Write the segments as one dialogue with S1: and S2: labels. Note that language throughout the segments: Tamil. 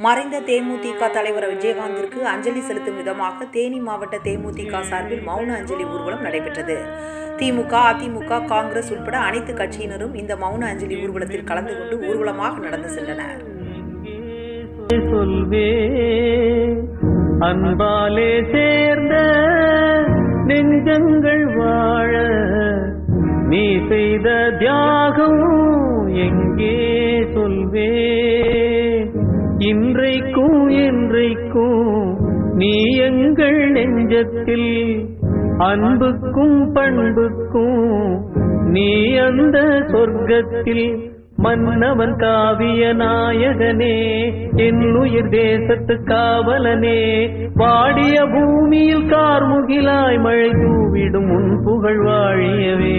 S1: மறைந்த தேமுதிக தலைவர் விஜயகாந்திற்கு அஞ்சலி செலுத்தும் விதமாக தேனி மாவட்ட தேமுதிக சார்பில் மௌன அஞ்சலி ஊர்வலம் நடைபெற்றது. திமுக அதிமுக காங்கிரஸ் உட்பட அனைத்து கட்சியினரும் இந்த மௌன அஞ்சலி ஊர்வலத்தில் கலந்து கொண்டு ஊர்வலமாக நடந்து சென்றனர்.
S2: சொல்வே அன்பாலே சேர்ந்த நெஞ்சங்கள் வாழ நீ செய்த தியாகம் எங்கே சொல்வே? இன்றைக்கும் என்றைக்கும் நீ எங்கள் நெஞ்சத்தில் அன்புக்கும் பண்புக்கும் நீ அந்த சொர்க்கத்தில் மன்னவன் காவிய நாயகனே என் உயிர் தேசத்து காவலனே வாடிய பூமியில் கார்முகிலாய் மழை தூவிடும் உன் புகழ் வாழியவே.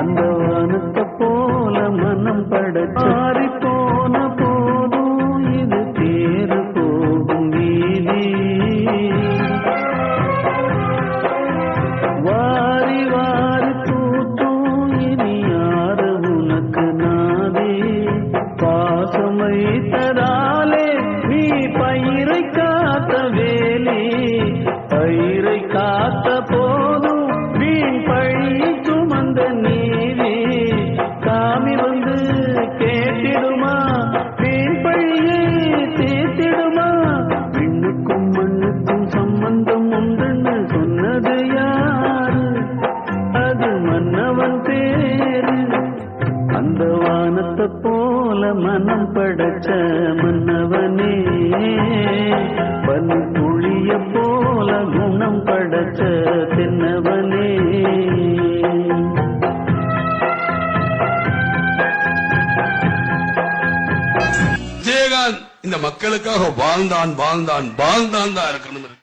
S2: அந்த வானத்தை போல மனம் படைச்சாரி பேரு. அந்த வானத்தை போல மனம் படைச்ச மன்னவனே. பனி துளிய போல குணம் படைச்ச தென்னவனே.
S3: விஜயகாந்த் இந்த மக்களுக்காக வாழ்ந்தான் வாழ்ந்தான் வாழ்ந்தான் தான் இருக்கணும்